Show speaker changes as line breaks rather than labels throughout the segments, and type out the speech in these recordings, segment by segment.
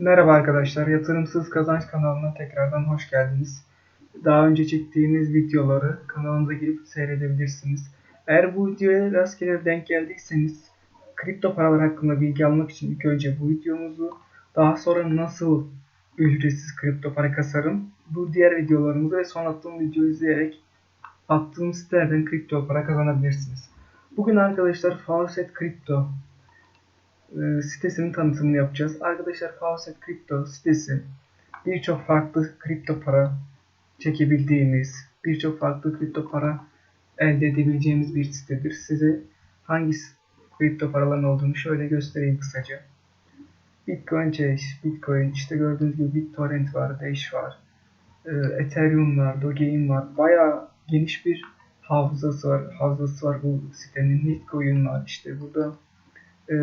Merhaba arkadaşlar, Yatırımsız Kazanç kanalına tekrardan hoş geldiniz. Daha önce çektiğimiz videoları kanalımıza girip seyredebilirsiniz. Eğer bu videoya rastgele denk geldiyseniz, kripto paralar hakkında bilgi almak için ilk önce bu videomuzu, daha sonra nasıl ücretsiz kripto para kasarım, bu diğer videolarımızı ve son attığım videoyu izleyerek attığım sitelerden kripto para kazanabilirsiniz. Bugün arkadaşlar Faucet Kripto e, sitesinin tanıtımını yapacağız. Arkadaşlar Faucet Crypto sitesi birçok farklı kripto para çekebildiğimiz, birçok farklı kripto para elde edebileceğimiz bir sitedir. Size hangi kripto paraların olduğunu şöyle göstereyim kısaca. Bitcoin Cash, Bitcoin, işte gördüğünüz gibi BitTorrent var, Dash var, e, Ethereum var, Dogecoin var. Bayağı geniş bir hafızası var, hafızası var bu sitenin. Bitcoin var, işte burada e,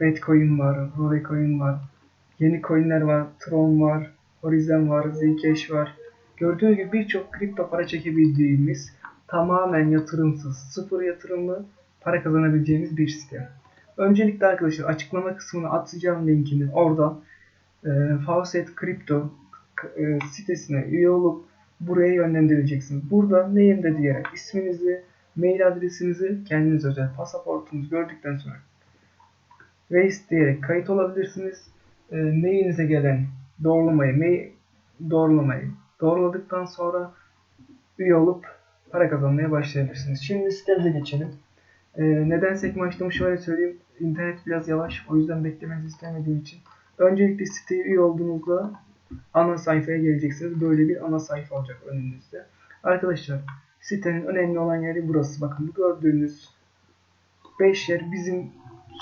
Redcoin var, Rolecoin var, yeni coinler var, Tron var, Horizon var, Zcash var. Gördüğünüz gibi birçok kripto para çekebildiğimiz tamamen yatırımsız, sıfır yatırımlı para kazanabileceğimiz bir site. Öncelikle arkadaşlar açıklama kısmına atacağım linkini oradan e, Faucet Crypto e, sitesine üye olup buraya yönlendireceksiniz. Burada neyim diyerek isminizi, mail adresinizi, kendiniz özel pasaportunuzu gördükten sonra Race diyerek kayıt olabilirsiniz. E, mailinize gelen doğrulamayı, mail doğrulamayı doğruladıktan sonra üye olup para kazanmaya başlayabilirsiniz. Şimdi sitemize geçelim. E, neden sekme açtığımı şöyle söyleyeyim. İnternet biraz yavaş. O yüzden beklemenizi istemediğim için. Öncelikle siteye üye olduğunuzda ana sayfaya geleceksiniz. Böyle bir ana sayfa olacak önünüzde. Arkadaşlar sitenin önemli olan yeri burası. Bakın bu gördüğünüz 5 yer bizim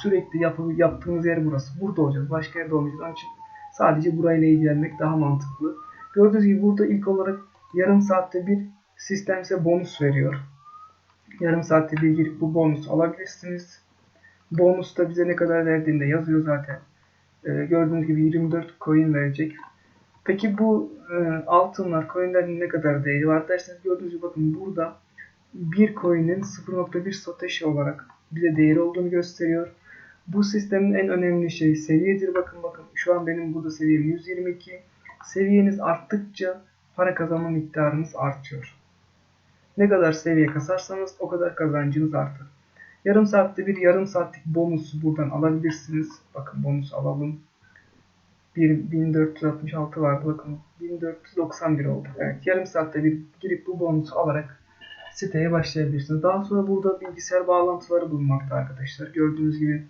sürekli yapı, yaptığımız yer burası. Burada olacağız. Başka yerde olmayacağız. Onun için sadece burayla ilgilenmek daha mantıklı. Gördüğünüz gibi burada ilk olarak yarım saatte bir sistem size bonus veriyor. Yarım saatte bir girip bu bonusu alabilirsiniz. Bonus da bize ne kadar verdiğinde yazıyor zaten. Ee, gördüğünüz gibi 24 coin verecek. Peki bu e, altınlar, coinlerin ne kadar değeri var derseniz gördüğünüz gibi bakın burada bir coin'in 0.1 satoshi olarak bize değeri olduğunu gösteriyor. Bu sistemin en önemli şeyi seviyedir. Bakın bakın şu an benim burada seviyem 122. Seviyeniz arttıkça para kazanma miktarınız artıyor. Ne kadar seviye kasarsanız o kadar kazancınız artar. Yarım saatte bir yarım saatlik bonusu buradan alabilirsiniz. Bakın bonus alalım. 1466 vardı. Bakın 1491 oldu. Evet yarım saatte bir girip bu bonusu alarak siteye başlayabilirsiniz. Daha sonra burada bilgisayar bağlantıları bulunmakta arkadaşlar. Gördüğünüz gibi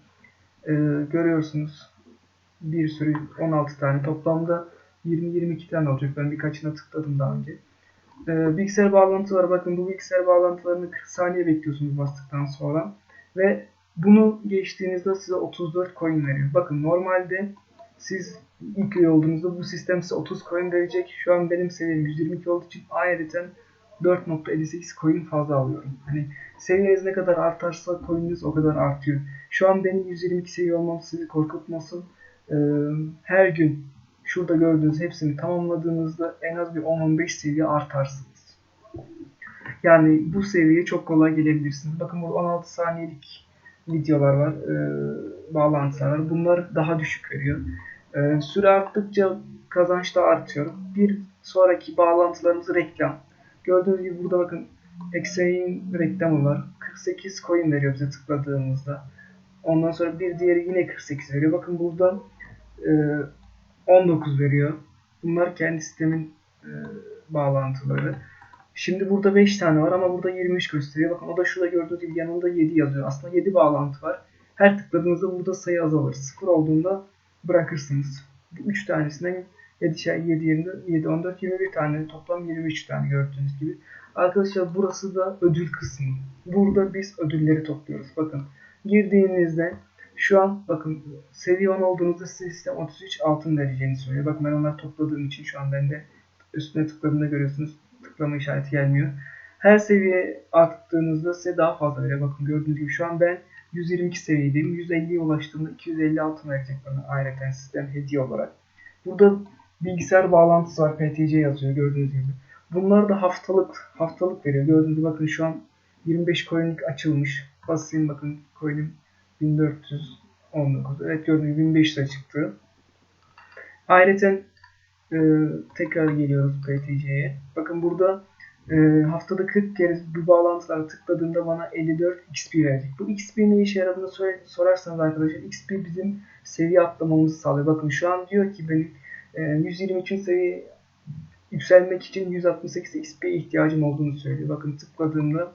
e, görüyorsunuz bir sürü 16 tane toplamda 20-22 tane olacak. Ben birkaçına tıkladım daha önce. E, bilgisayar bağlantıları bakın bu bilgisayar bağlantılarını 40 saniye bekliyorsunuz bastıktan sonra ve bunu geçtiğinizde size 34 coin veriyor. Bakın normalde siz ilk üye olduğunuzda bu sistem size 30 coin verecek. Şu an benim seviyem 122 olduğu için ayrıca 4.58 coin fazla alıyorum. Hani seviyeniz ne kadar artarsa coin'iniz o kadar artıyor. Şu an benim 122 seviye olmam sizi korkutmasın. Ee, her gün şurada gördüğünüz hepsini tamamladığınızda en az bir 10-15 seviye artarsınız. Yani bu seviyeye çok kolay gelebilirsiniz. Bakın burada 16 saniyelik videolar var, e, bağlantılar var. Bunlar daha düşük veriyor. E, süre arttıkça kazanç da artıyor. Bir sonraki bağlantılarımız reklam. Gördüğünüz gibi burada bakın Exe'in reklamı var. 48 coin veriyor bize tıkladığımızda. Ondan sonra bir diğeri yine 48 veriyor. Bakın burada e, 19 veriyor. Bunlar kendi sistemin e, bağlantıları. Şimdi burada 5 tane var ama burada 23 gösteriyor. Bakın o da şurada gördüğünüz gibi yanında 7 yazıyor. Aslında 7 bağlantı var. Her tıkladığınızda burada sayı azalır. 0 olduğunda bırakırsınız. Bu 3 tanesinden 7 şey 7 yerinde 7 14 21 tane toplam 23 tane gördüğünüz gibi. Arkadaşlar burası da ödül kısmı. Burada biz ödülleri topluyoruz. Bakın girdiğinizde şu an bakın seviye 10 olduğunuzda sistem 33 altın vereceğini söylüyor. Bakın ben onları topladığım için şu an bende üstüne tıkladığında görüyorsunuz tıklama işareti gelmiyor. Her seviye arttığınızda size daha fazla veriyor. Bakın gördüğünüz gibi şu an ben 122 seviyedeyim. 150'ye ulaştığımda 250 altın verecek bana ayrıca sistem hediye olarak. Burada bilgisayar bağlantısı var. PTC yazıyor gördüğünüz gibi. Bunlar da haftalık haftalık veriyor. Gördüğünüz gibi bakın şu an 25 coin'lik açılmış. Basayım bakın coin'im 1419. Evet gördüğünüz gibi 15 lira çıktı. Ayrıca e, tekrar geliyoruz PTC'ye. Bakın burada e, haftada 40 kere bu bağlantılara tıkladığımda bana 54 XP verecek. Bu XP ne işe yaradığını sor- sorarsanız arkadaşlar XP bizim seviye atlamamızı sağlıyor. Bakın şu an diyor ki benim e, 123. seviye yükselmek için 168 XP'ye ihtiyacım olduğunu söylüyor. Bakın tıkladığımda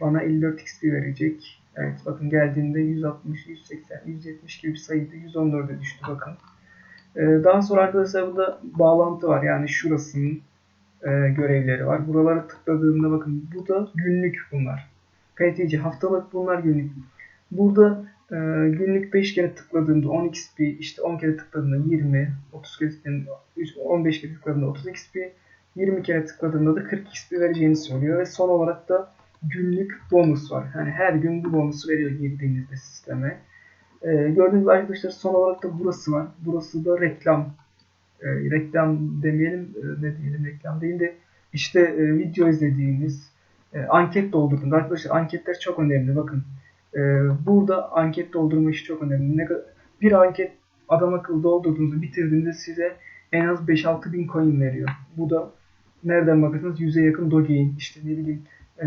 bana 54 XP verecek. Evet bakın geldiğinde 160, 180, 170 gibi bir sayıydı. 114'e düştü bakın. Ee, daha sonra arkadaşlar burada bağlantı var. Yani şurasının e, görevleri var. Buralara tıkladığımda bakın bu da günlük bunlar. PTC haftalık bunlar günlük. Burada e, günlük 5 kere tıkladığımda 10 XP, işte 10 kere tıkladığımda 20, 30 kere tıkladığımda 15 kere tıkladığımda 30 XP, 20 kere tıkladığımda da 40 XP vereceğini söylüyor ve son olarak da günlük bonus var. Yani her gün bu bonusu veriyor girdiğinizde sisteme. Ee, gördüğünüz gibi arkadaşlar son olarak da burası var. Burası da reklam. Ee, reklam demeyelim, e, ne diyelim reklam değil de işte e, video izlediğiniz, e, anket doldurduğunuz. Arkadaşlar anketler çok önemli. Bakın e, burada anket doldurma işi çok önemli. Ne kadar, bir anket adam akıllı doldurduğunuzda bitirdiğinizde size en az 5-6 bin coin veriyor. Bu da nereden bakarsanız 100'e yakın Dogecoin, işte ne bileyim e,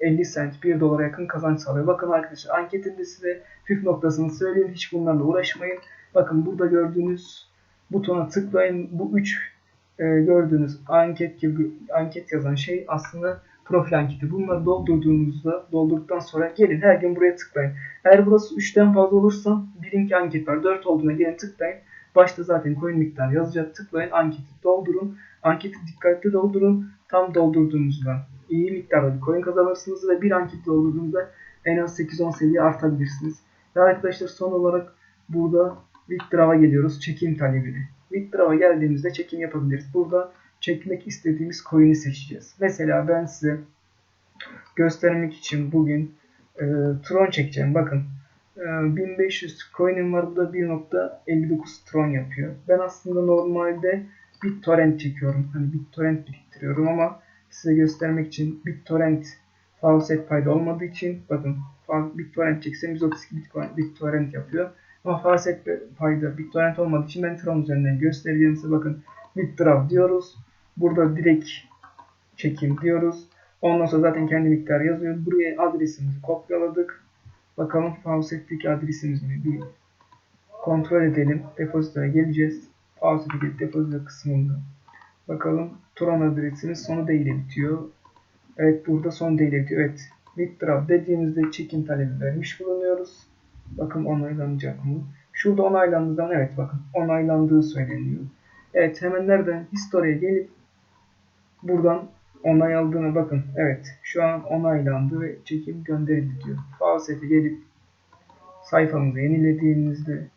50 cent, 1 dolara yakın kazanç sağlıyor. Bakın arkadaşlar anketinde size püf noktasını söyleyeyim. Hiç bunlarla uğraşmayın. Bakın burada gördüğünüz butona tıklayın. Bu 3 gördüğünüz anket gibi anket yazan şey aslında profil anketi. Bunları doldurduğunuzda, doldurduktan sonra gelin her gün buraya tıklayın. Eğer burası 3'ten fazla olursa bilin ki anket var. 4 olduğuna gelin tıklayın. Başta zaten coin miktarı yazacak. Tıklayın anketi doldurun. Anketi dikkatli doldurun. Tam doldurduğunuzda iyi miktarda bir coin kazanırsınız ve bir anket doldurduğunuzda en az 8-10 seviye artabilirsiniz. Ve arkadaşlar son olarak burada withdraw'a geliyoruz. Çekim talebini. Withdraw'a geldiğimizde çekim yapabiliriz. Burada çekmek istediğimiz coin'i seçeceğiz. Mesela ben size göstermek için bugün e, Tron çekeceğim. Bakın e, 1500 coin'im var. Bu da 1.59 Tron yapıyor. Ben aslında normalde BitTorrent çekiyorum. Hani BitTorrent biriktiriyorum ama size göstermek için BitTorrent faucet payda olmadığı için bakın BitTorrent çeksem 132 Bitcoin BitTorrent yapıyor. Ama faucet payda BitTorrent olmadığı için ben Tron üzerinden göstereceğim size bakın withdraw diyoruz. Burada direkt çekim diyoruz. Ondan sonra zaten kendi miktarı yazıyor. Buraya adresimizi kopyaladık. Bakalım faucet'teki adresimiz mi? Bir kontrol edelim. Depozitoya geleceğiz. Faucet'teki depozito kısmında. Bakalım Tron adresimiz sonu D ile bitiyor. Evet burada son D ile bitiyor. Evet. Withdraw dediğimizde çekim talebi vermiş bulunuyoruz. Bakın onaylanacak mı? Şurada onaylandığından evet bakın onaylandığı söyleniyor. Evet hemen nereden? History'e gelip buradan onay aldığına bakın. Evet şu an onaylandı ve çekim gönderildi diyor. Faucet'e gelip sayfamızı yenilediğimizde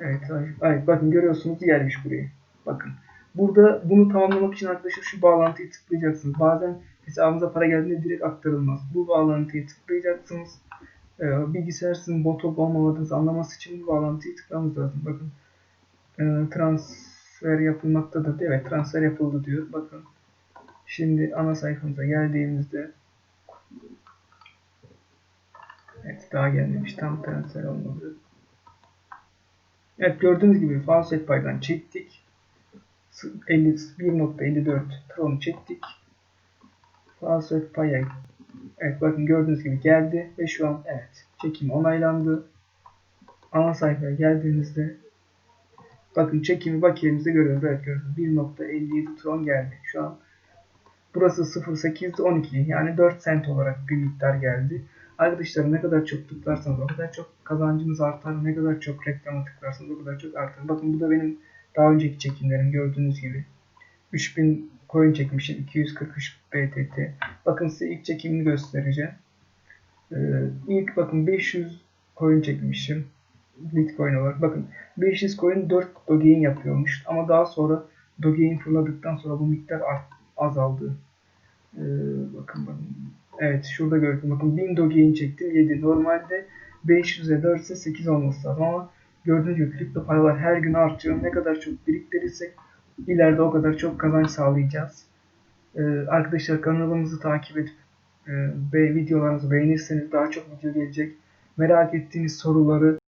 Evet, evet bakın görüyorsunuz gelmiş buraya. Bakın. Burada bunu tamamlamak için arkadaşlar şu bağlantıyı tıklayacaksınız. Bazen hesabınıza para geldiğinde direkt aktarılmaz. Bu bağlantıyı tıklayacaksınız. Ee, bilgisayar sizin bot olup olmamadığınızı anlaması için bu bağlantıyı tıklamanız lazım. Bakın. Ee, transfer yapılmaktadır. Evet transfer yapıldı diyor. Bakın. Şimdi ana sayfamıza geldiğimizde Evet daha gelmemiş. Tam transfer olmadı. Evet gördüğünüz gibi faucet paydan çektik. 1.54 Tron çektik. Faucet paya Evet bakın gördüğünüz gibi geldi ve şu an evet çekim onaylandı. Ana sayfaya geldiğimizde bakın çekimi bakiyemizde görüyoruz. Evet görüyoruz. 1.57 Tron geldi. Şu an burası 0.8 12 yani 4 cent olarak bir miktar geldi. Arkadaşlar ne kadar çok tıklarsanız o kadar çok kazancınız artar. Ne kadar çok reklama tıklarsanız o kadar çok artar. Bakın bu da benim daha önceki çekimlerim gördüğünüz gibi. 3000 coin çekmişim. 243 BTT. Bakın size ilk çekimini göstereceğim. Ee, ilk bakın 500 coin çekmişim. Bitcoin olarak. Bakın 500 coin 4 Dogecoin yapıyormuş. Ama daha sonra Dogecoin fırladıktan sonra bu miktar azaldı. Ee, bakın bakın. Evet şurada gördüm. Bakın 1000 Dogecoin çektim 7. Normalde 500'e 4 ise 8 olması lazım ama gördüğünüz gibi kripto paralar her gün artıyor. Ne kadar çok biriktirirsek ileride o kadar çok kazanç sağlayacağız. Ee, arkadaşlar kanalımızı takip edip ve videolarımızı beğenirseniz daha çok video gelecek. Merak ettiğiniz soruları